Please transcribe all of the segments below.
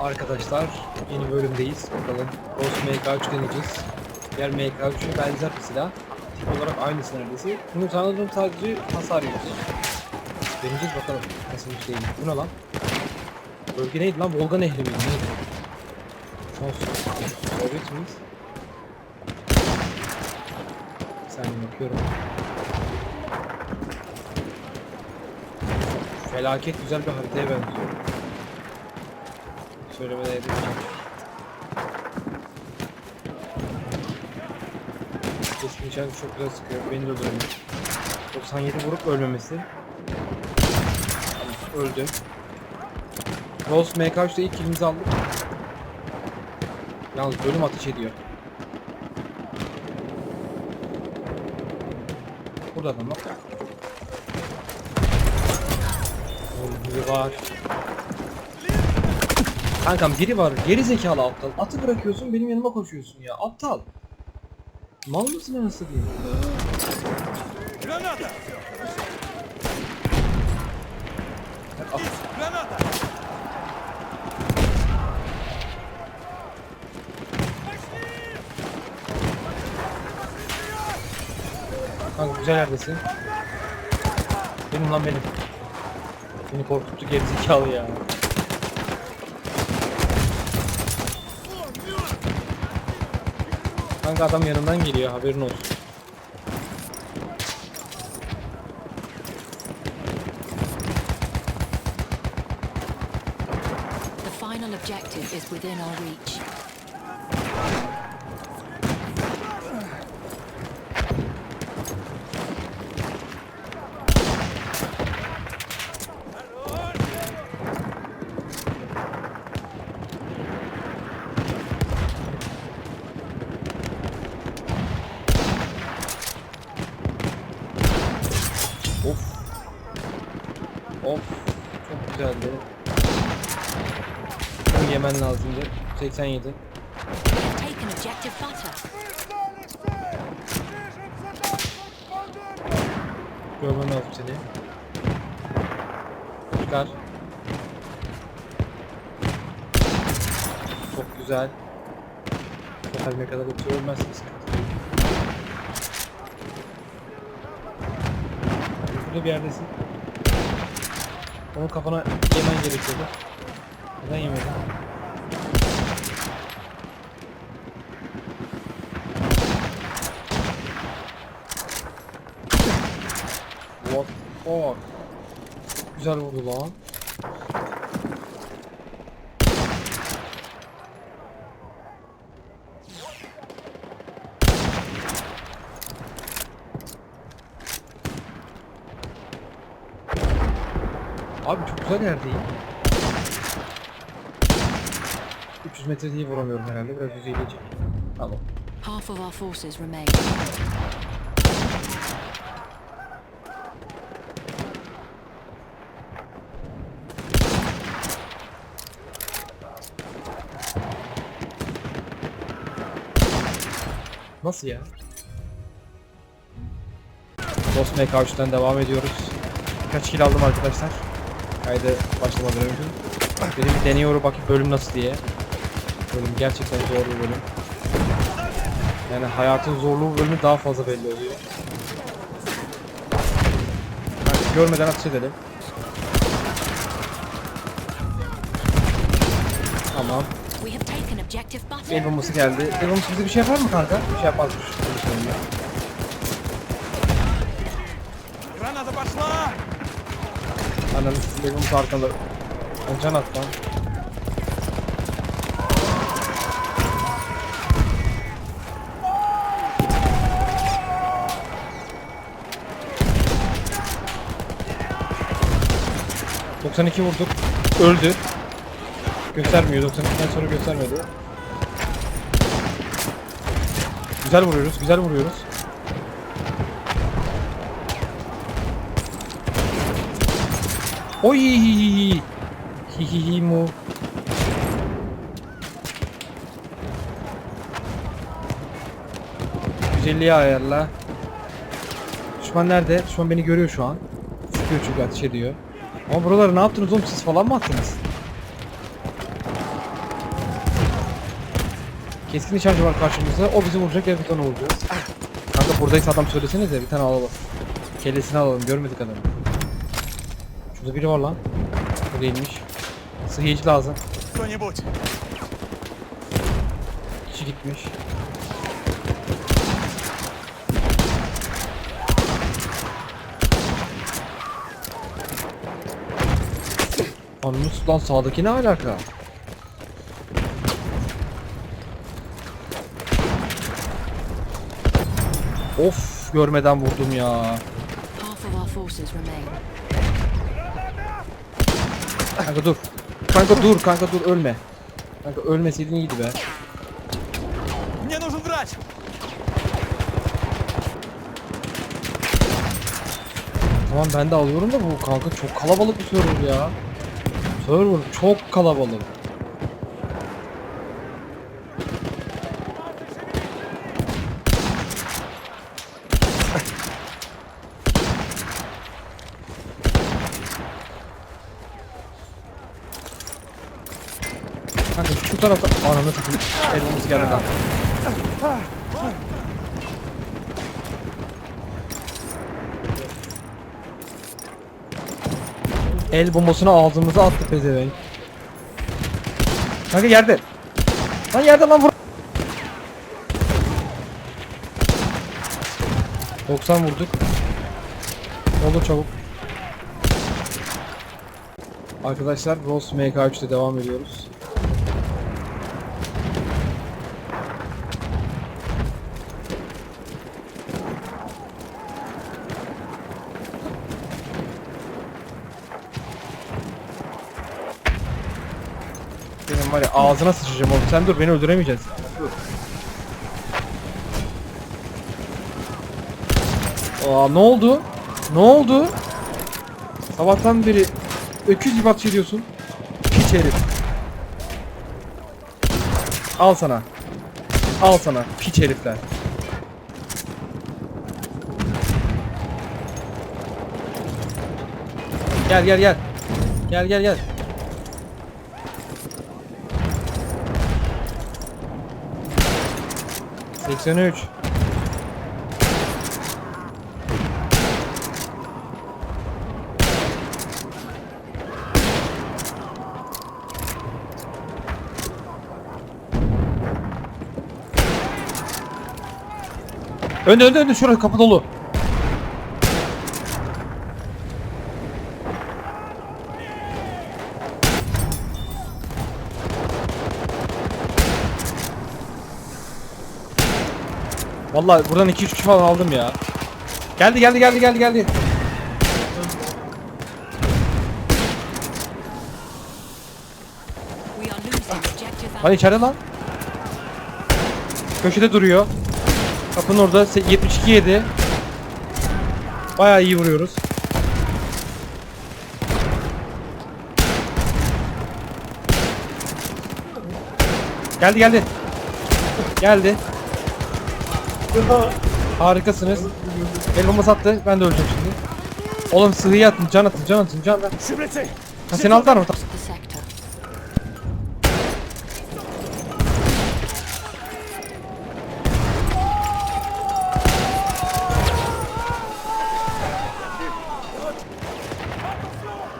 Arkadaşlar yeni bölümdeyiz. Bakalım Ghost MK3 deneyeceğiz. Diğer MK3'e benzer bir silah. Tip olarak aynısı neredeyse. Bunu sanırım sadece hasar yiyor. Deneyeceğiz bakalım nasıl bir şey. Bu ne lan? Bölge neydi lan? Volga Nehri miydi? Neydi? Son Sovyet miyiz? Bir saniye bakıyorum. Felaket güzel bir haritaya benziyor. Edemeyeceğim. Keskin nişan çok güzel sıkıyor. Beni de öldürüyor. 97 vurup ölmemesi. Öldü. Rose MK3'te ilk kilimizi aldık. Yalnız bölüm ateş ediyor. Burada adam var. Oğlum biri var. Kankam biri var. Geri zekalı aptal. Atı bırakıyorsun benim yanıma koşuyorsun ya. Aptal. Mal mısın anasını diyeyim? Granada! Granada! Kanka güzel yerdesin. Benim lan benim. Seni korkuttu gerizekalı ya. Kanka adam yanından geliyor haberin olsun. The final objective is within our reach. Of. Of. Çok güzeldi. Bunu yemen lazımdı. 87. Taken objective butter. Görmem lazım seni. Çıkar. Çok güzel. Total ne kadar yoksa ölmezsin sıkıntı değil. Burada bir yerdesin. Onun kafana yemen gerekiyordu. Neden yemedin? Güzel vurdu lan. Abi çok güzel yerdeyim. 300 metre diye vuramıyorum herhalde. Biraz düzeyleyecek. Tamam. Half of our forces remain. Nasıl ya? Boss MK3'ten devam ediyoruz. Kaç kill aldım arkadaşlar? Kaydı başlamadan önce. Dedim bir deniyorum bakayım bölüm nasıl diye. Bölüm gerçekten zor bir bölüm. Yani hayatın zorluğu bölümü daha fazla belli oluyor. Yani görmeden atış edelim. Tamam. El bombası geldi. El bombası bize bir şey yapar mı kanka? Bir şey yapmazmış. Granada başla! Ananı el bombası arkada. Can at lan. ...92 vurduk. Öldü. Göstermiyor. 92'den sonra göstermedi. Güzel vuruyoruz. Güzel vuruyoruz. Oy! Hihihi mu. Güzelliği ayarla. Düşman nerede? Düşman beni görüyor şu an. Sıkıyor çünkü ateş ediyor. Ama buraları ne yaptınız oğlum siz falan mı attınız? Keskin nişancı var karşımızda. O bizi vuracak ve bir tane vuracağız. Kanka buradaysa adam söylesenize bir tane alalım. Kellesini alalım görmedik adamı. Şurada biri var lan. Bu değilmiş. Sıhhiyeci lazım. İçi gitmiş. Anlıyorsun lan sağdaki ne alaka? Of görmeden vurdum ya. Half of our forces remain. Kanka dur. Kanka dur kanka dur ölme. Kanka ölmeseydin iyiydi be. Мне нужен врач! Tamam ben de alıyorum da bu kanka çok kalabalık bir server ya. Server çok kalabalık. Şu ananı satayım. Elimiz geldi kanka. El bombasını ağzımıza attı pezevenk. Kanka yerde. Lan yerde lan vur. 90 vurduk. Olur çabuk. Arkadaşlar Rose MK3'te devam ediyoruz. Benim var ya ağzına sıçacağım oğlum. Sen dur beni öldüremeyeceksin. Dur. Aa ne oldu? Ne oldu? Sabahtan beri öküz gibi atış ediyorsun. Piç herif. Al sana. Al sana piç herifler. Gel gel gel. Gel gel gel. Seksen üç. Önde önde önde şurası kapı dolu. Vallahi buradan 2-3 kişi falan aldım ya. Geldi geldi geldi geldi geldi. Hadi içeride lan. Köşede duruyor. Kapının orada se- 72 yedi. Bayağı iyi vuruyoruz. Geldi geldi. Geldi. Harikasınız. El bombası attı. Ben de öleceğim şimdi. Oğlum sıhhiye atın. Can atın. Can atın. Can ver. Ha seni aldılar mı?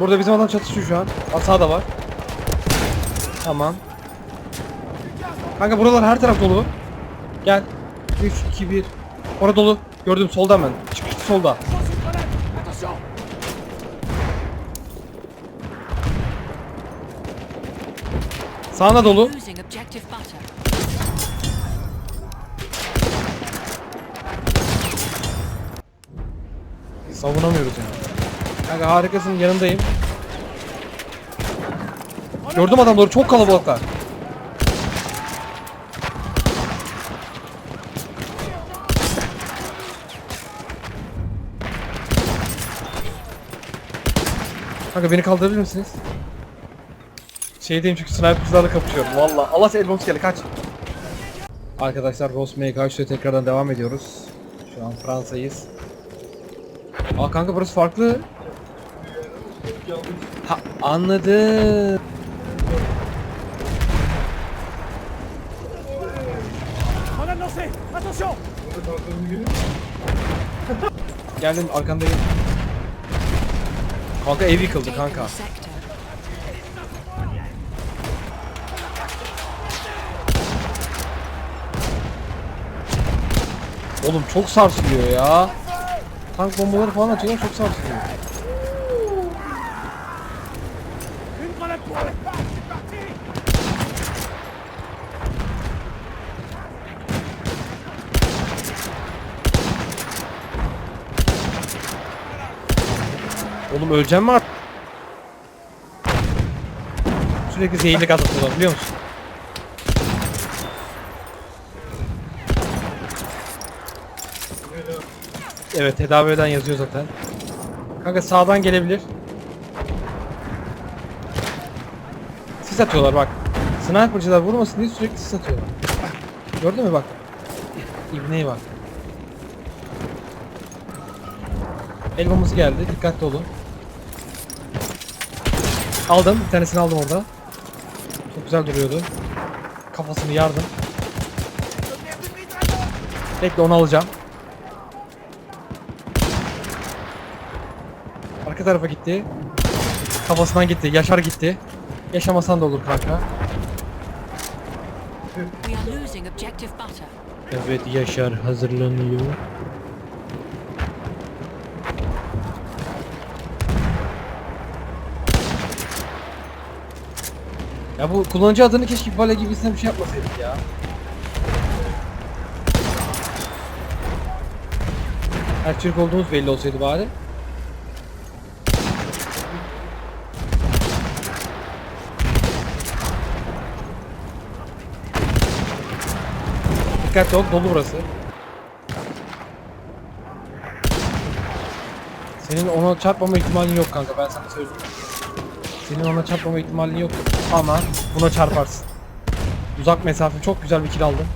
Burada bizim adam çatışıyor şu an. Asa da var. Tamam. Kanka buralar her taraf dolu. Gel. 3, 2, 1. Orada dolu. Gördüm solda hemen. Çık çık solda. Sağına dolu. Savunamıyoruz yani. Kanka harikasın yanındayım. Gördüm adamları çok kalabalıklar. Kanka beni kaldırabilir misiniz? Şeydeyim çünkü sniper'larla kapışıyorum valla. Allah seni elboms geldi kaç. Arkadaşlar Rose MK3'te tekrardan devam ediyoruz. Şu an Fransa'yız. Aa kanka burası farklı. Ha anladım. Geldim arkandayım. Kanka ev yıkıldı kanka. Oğlum çok sarsılıyor ya. Tank bombaları falan atıyorlar çok sarsılıyor. Oğlum öleceğim mi artık? Sürekli zehirli gaz atıyorlar biliyor musun? Evet tedavi eden yazıyor zaten. Kanka sağdan gelebilir. Sis atıyorlar bak. Sniper'cılar vurmasın diye sürekli sis atıyorlar. Gördün mü bak. İbneye bak. Elmamız geldi. Dikkatli olun. Aldım. Bir tanesini aldım orada. Çok güzel duruyordu. Kafasını yardım. Bekle onu alacağım. Arka tarafa gitti. Kafasından gitti. Yaşar gitti. Yaşamasan da olur kanka. Evet Yaşar hazırlanıyor. Ya bu kullanıcı adını keşke Vale gibisinden bir şey yapmasaydık ya. Her Türk olduğumuz belli olsaydı bari. Dikkatli ol, dolu burası. Senin ona çarpmama ihtimalin yok kanka ben sana söyleyeyim. Senin ona çarpmama ihtimalin yok ama buna çarparsın. Uzak mesafe çok güzel bir kill aldım.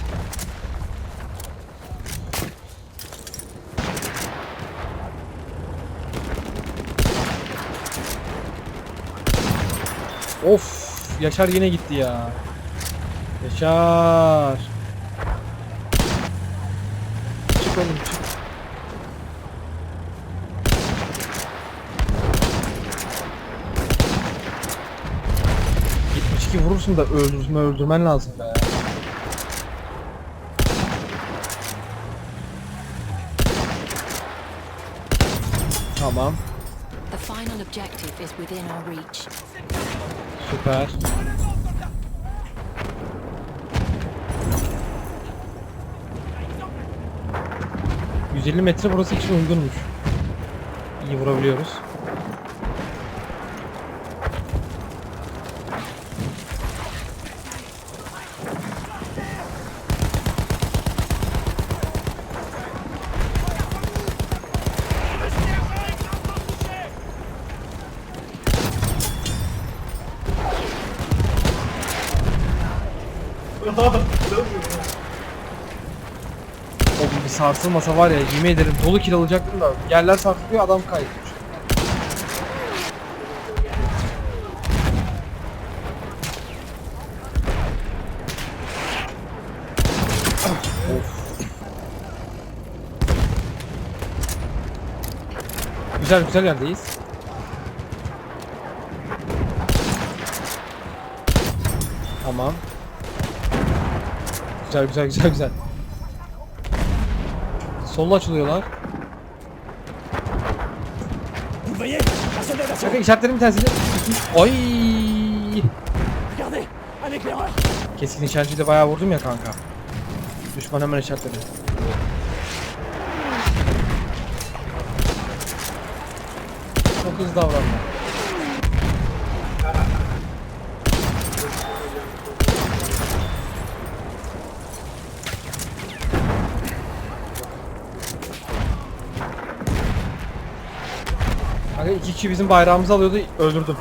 Of, Yaşar yine gitti ya. Yaşar. Çık oğlum çık. ...72 vurursun da öldürme öldürmen lazım be. Tamam, The final objective is within our reach. süper. ...150 metre burası için uygunmuş. İyi vurabiliyoruz. O bir sarsılmasa var ya yemin ederim dolu kill alacaktım da yerler sarsılıyor adam. Of. Güzel güzel yerdeyiz. Tamam. Güzel güzel güzel güzel. Solla açılıyorlar. Kanka işaretlerin bir tanesini éclaireur Keskin nişancıyla bayağı vurdum ya kanka. Düşman hemen işaretledi. Çok hızlı davranma. Kanka iki kişi bizim bayrağımızı alıyordu, öldürdüm.